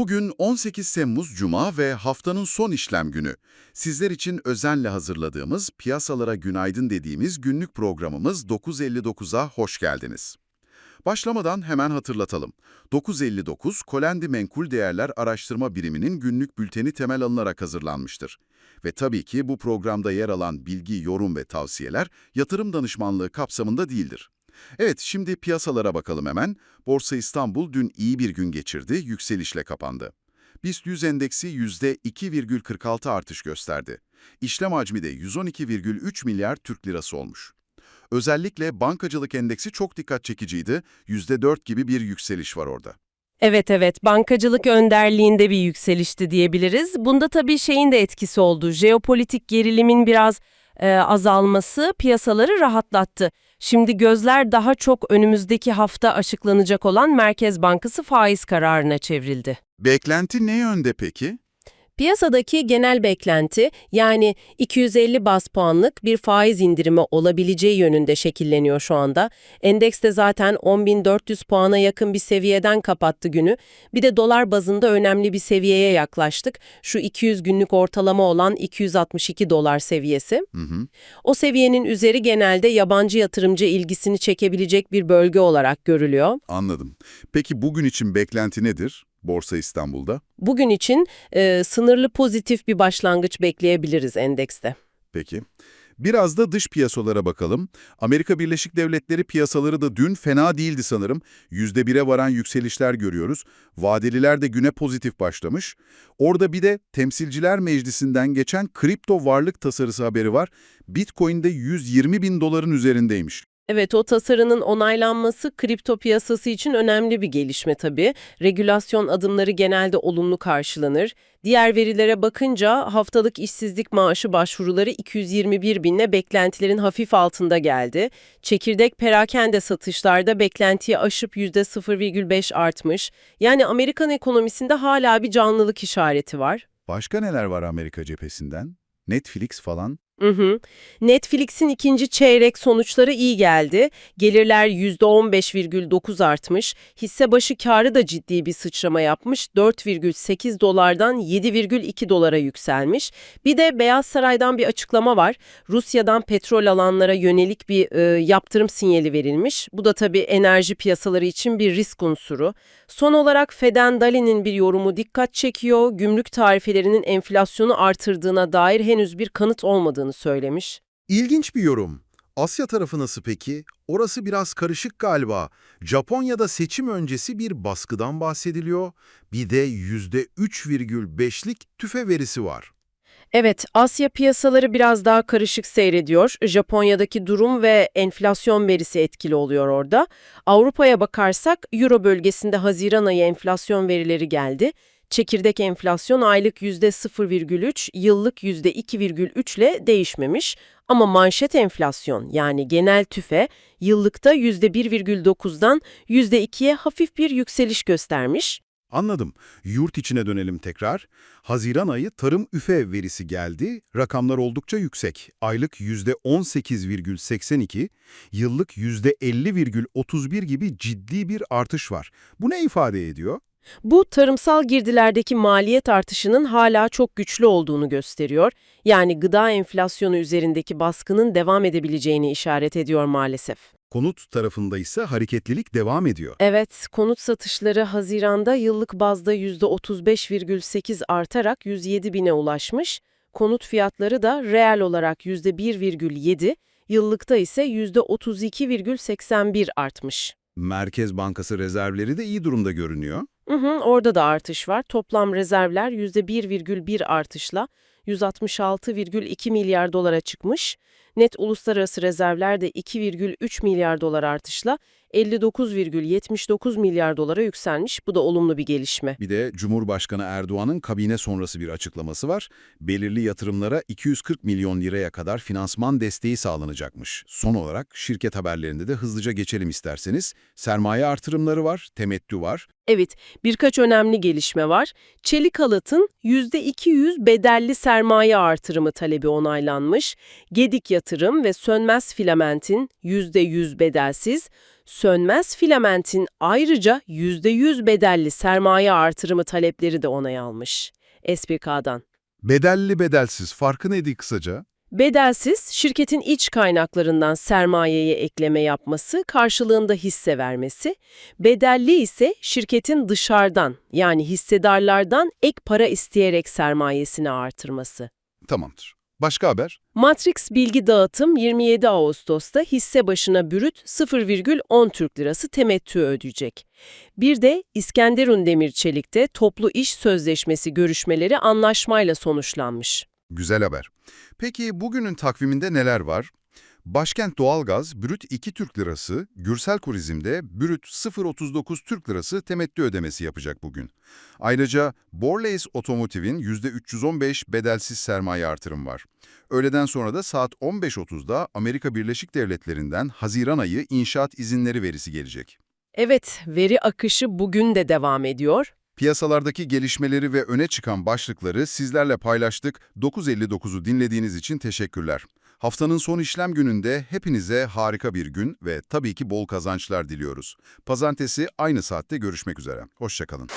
Bugün 18 Temmuz Cuma ve haftanın son işlem günü. Sizler için özenle hazırladığımız Piyasalara Günaydın dediğimiz günlük programımız 9.59'a hoş geldiniz. Başlamadan hemen hatırlatalım. 959 Kolendi Menkul Değerler Araştırma Biriminin günlük bülteni temel alınarak hazırlanmıştır. Ve tabii ki bu programda yer alan bilgi, yorum ve tavsiyeler yatırım danışmanlığı kapsamında değildir. Evet, şimdi piyasalara bakalım hemen. Borsa İstanbul dün iyi bir gün geçirdi, yükselişle kapandı. BIST 100 endeksi %2,46 artış gösterdi. İşlem hacmi de 112,3 milyar Türk lirası olmuş. Özellikle bankacılık endeksi çok dikkat çekiciydi, %4 gibi bir yükseliş var orada. Evet evet, bankacılık önderliğinde bir yükselişti diyebiliriz. Bunda tabii şeyin de etkisi oldu. Jeopolitik gerilimin biraz e, azalması piyasaları rahatlattı. Şimdi gözler daha çok önümüzdeki hafta açıklanacak olan Merkez Bankası faiz kararına çevrildi. Beklenti ne yönde peki? Piyasadaki genel beklenti yani 250 bas puanlık bir faiz indirimi olabileceği yönünde şekilleniyor şu anda. Endeks de zaten 10.400 puana yakın bir seviyeden kapattı günü. Bir de dolar bazında önemli bir seviyeye yaklaştık. Şu 200 günlük ortalama olan 262 dolar seviyesi. Hı hı. O seviyenin üzeri genelde yabancı yatırımcı ilgisini çekebilecek bir bölge olarak görülüyor. Anladım. Peki bugün için beklenti nedir Borsa İstanbul'da? Bugün için e, sınırlı pozitif bir başlangıç bekleyebiliriz endekste. Peki. Biraz da dış piyasalara bakalım. Amerika Birleşik Devletleri piyasaları da dün fena değildi sanırım. %1'e varan yükselişler görüyoruz. Vadeliler de güne pozitif başlamış. Orada bir de Temsilciler Meclisi'nden geçen kripto varlık tasarısı haberi var. Bitcoin'de 120 bin doların üzerindeymiş. Evet, o tasarının onaylanması kripto piyasası için önemli bir gelişme tabii. Regülasyon adımları genelde olumlu karşılanır. Diğer verilere bakınca haftalık işsizlik maaşı başvuruları 221 binle beklentilerin hafif altında geldi. Çekirdek perakende satışlarda beklentiyi aşıp %0,5 artmış. Yani Amerikan ekonomisinde hala bir canlılık işareti var. Başka neler var Amerika cephesinden? Netflix falan. Netflix'in ikinci çeyrek sonuçları iyi geldi. Gelirler %15,9 artmış. Hisse başı karı da ciddi bir sıçrama yapmış. 4,8 dolardan 7,2 dolara yükselmiş. Bir de Beyaz Saray'dan bir açıklama var. Rusya'dan petrol alanlara yönelik bir e, yaptırım sinyali verilmiş. Bu da tabii enerji piyasaları için bir risk unsuru. Son olarak Feden Dali'nin bir yorumu dikkat çekiyor. Gümrük tarifelerinin enflasyonu artırdığına dair henüz bir kanıt olmadığını söylemiş. İlginç bir yorum. Asya tarafı nasıl peki? Orası biraz karışık galiba. Japonya'da seçim öncesi bir baskıdan bahsediliyor. Bir de %3,5'lik tüfe verisi var. Evet, Asya piyasaları biraz daha karışık seyrediyor. Japonya'daki durum ve enflasyon verisi etkili oluyor orada. Avrupa'ya bakarsak Euro bölgesinde Haziran ayı enflasyon verileri geldi. Çekirdek enflasyon aylık %0,3, yıllık %2,3 ile değişmemiş. Ama manşet enflasyon yani genel tüfe yıllıkta %1,9'dan %2'ye hafif bir yükseliş göstermiş. Anladım. Yurt içine dönelim tekrar. Haziran ayı tarım üfe verisi geldi. Rakamlar oldukça yüksek. Aylık %18,82, yıllık %50,31 gibi ciddi bir artış var. Bu ne ifade ediyor? Bu tarımsal girdilerdeki maliyet artışının hala çok güçlü olduğunu gösteriyor. Yani gıda enflasyonu üzerindeki baskının devam edebileceğini işaret ediyor maalesef. Konut tarafında ise hareketlilik devam ediyor. Evet, konut satışları Haziran'da yıllık bazda %35,8 artarak 107 bine ulaşmış. Konut fiyatları da reel olarak %1,7, yıllıkta ise %32,81 artmış. Merkez Bankası rezervleri de iyi durumda görünüyor. Hı hı, orada da artış var. Toplam rezervler %1,1 artışla 166,2 milyar dolara çıkmış. Net uluslararası rezervler de 2,3 milyar dolar artışla 59,79 milyar dolara yükselmiş. Bu da olumlu bir gelişme. Bir de Cumhurbaşkanı Erdoğan'ın kabine sonrası bir açıklaması var. Belirli yatırımlara 240 milyon liraya kadar finansman desteği sağlanacakmış. Son olarak şirket haberlerinde de hızlıca geçelim isterseniz. Sermaye artırımları var, temettü var. Evet, birkaç önemli gelişme var. Çelik halatın %200 bedelli sermaye artırımı talebi onaylanmış. Gedik yatırım ve sönmez filamentin %100 bedelsiz, sönmez filamentin ayrıca %100 bedelli sermaye artırımı talepleri de onay almış. SPK'dan. Bedelli bedelsiz farkı neydi kısaca? Bedelsiz, şirketin iç kaynaklarından sermayeye ekleme yapması, karşılığında hisse vermesi. Bedelli ise şirketin dışarıdan, yani hissedarlardan ek para isteyerek sermayesini artırması. Tamamdır. Başka haber? Matrix Bilgi Dağıtım 27 Ağustos'ta hisse başına bürüt 0,10 Türk Lirası temettü ödeyecek. Bir de İskenderun Demir Çelik'te toplu iş sözleşmesi görüşmeleri anlaşmayla sonuçlanmış. Güzel haber. Peki bugünün takviminde neler var? Başkent Doğalgaz, brüt 2 Türk Lirası, Gürsel Turizm'de brüt 0.39 Türk Lirası temettü ödemesi yapacak bugün. Ayrıca Borleys Otomotiv'in %315 bedelsiz sermaye artırım var. Öğleden sonra da saat 15.30'da Amerika Birleşik Devletleri'nden Haziran ayı inşaat izinleri verisi gelecek. Evet, veri akışı bugün de devam ediyor. Piyasalardaki gelişmeleri ve öne çıkan başlıkları sizlerle paylaştık. 9.59'u dinlediğiniz için teşekkürler. Haftanın son işlem gününde hepinize harika bir gün ve tabii ki bol kazançlar diliyoruz. Pazartesi aynı saatte görüşmek üzere. Hoşçakalın.